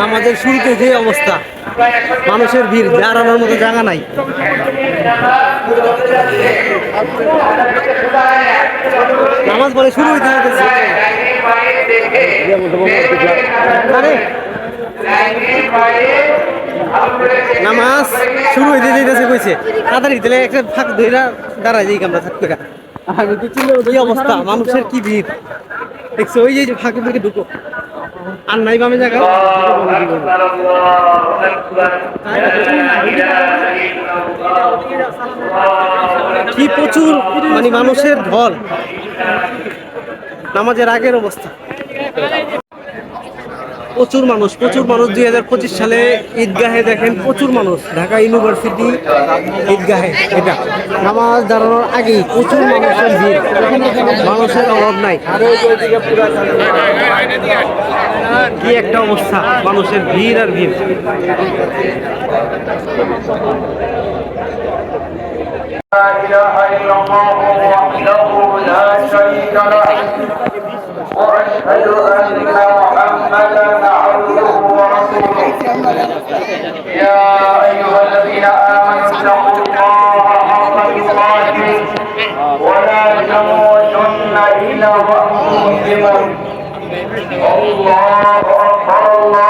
নামাজের শুরুতে যে অবস্থা মানুষের ভিড় দাঁড়ানোর মতো জায়গা নাই। নামাজ বলে শুরু হইতে হইতেছে। নামাজ শুরু হইতে যাইতেছে কইছে। তাড়াতাড়ি দিলে একটা ফাঁক ধইরা দাঁড়ায় যাই আমরা থাক করে আমি তো চিন্তা কি অবস্থা? মানুষের কি ভিড়? দেখছ ওই যে ফাঁকের দিকে ঢুকো। আর নাই বামে জায়গা? কি প্রচুর মানে মানুষের ঢল। নামাজের আগের অবস্থা। প্রচুর মানুষ প্রচুর মানুষ। দুই হাজার পঁচিশ সালে ঈদগাহে দেখেন প্রচুর মানুষ। ঢাকা ইউনিভার্সিটি ঈদগাহে। এটা নামাজ দাঁড়ানোর আগেই প্রচুর মানুষের ভিড়। মানুষের অভাব নাই। কি একটা অবস্থা, মানুষের ভিড় আর ভিড়। لا إله إلا الله وحده لا شريك له وأشهد أن محمدا عبده ورسوله يا أيها الذين آمنوا اتقوا الله حق تقاته ولا تموتن إلا وأنتم مسلمون. الله أكبر الله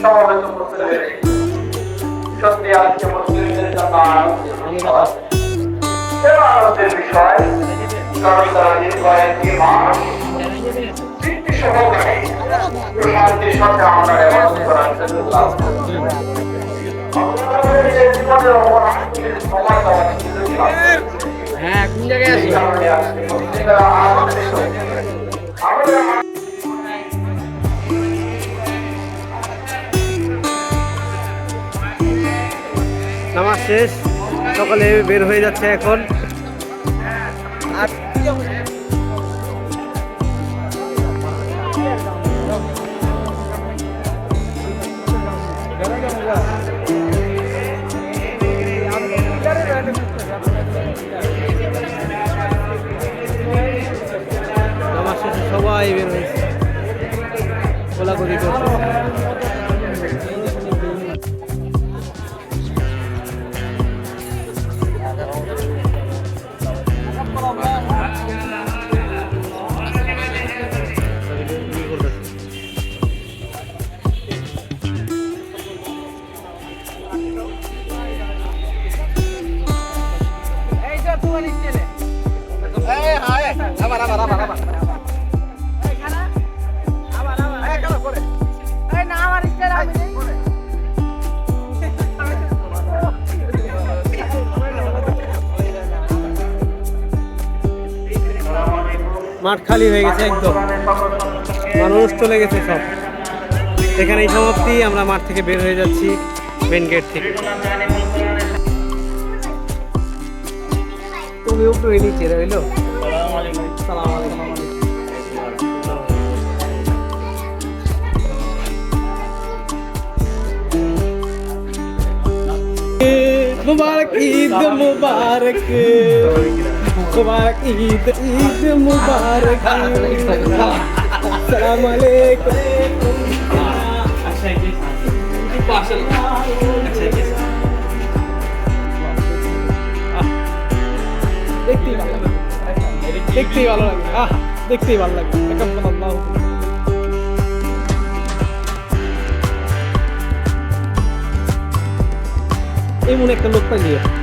সমাবেত মুসলিম সত্যি আজকে মুসলিমদের জন্য আনন্দের বিষয় কারণ তারা কয়েকটি মাস তৃপ্তি সহকারে সাথে আমরা করার জন্য লাভ করছি। হ্যাঁ কোন জায়গায় এই শেষ। সকালে বের হয়ে যাচ্ছে এখন। সবাই বের হয়েছে। কোলাকুলি করছে। মাঠ খালি হয়ে গেছে একদম। মানুষ চলে গেছে সব। এখানেই সমাপ্তি, আমরা মাঠ থেকে বের হয়ে যাচ্ছি মেন গেট থেকে। তুমি উপরে নিচে রইলো সালাম আলাইকুম मुबारक ईद मुबारक मुबारक ईद ईद मुबारक अस्सलाम वालेकुम দেখতেই ভালো লাগে। দেখতেই ভালো লাগে। আহ, দেখতেই ভালো লাগে। আল্লাহ এমন একটা লোক পাইলে।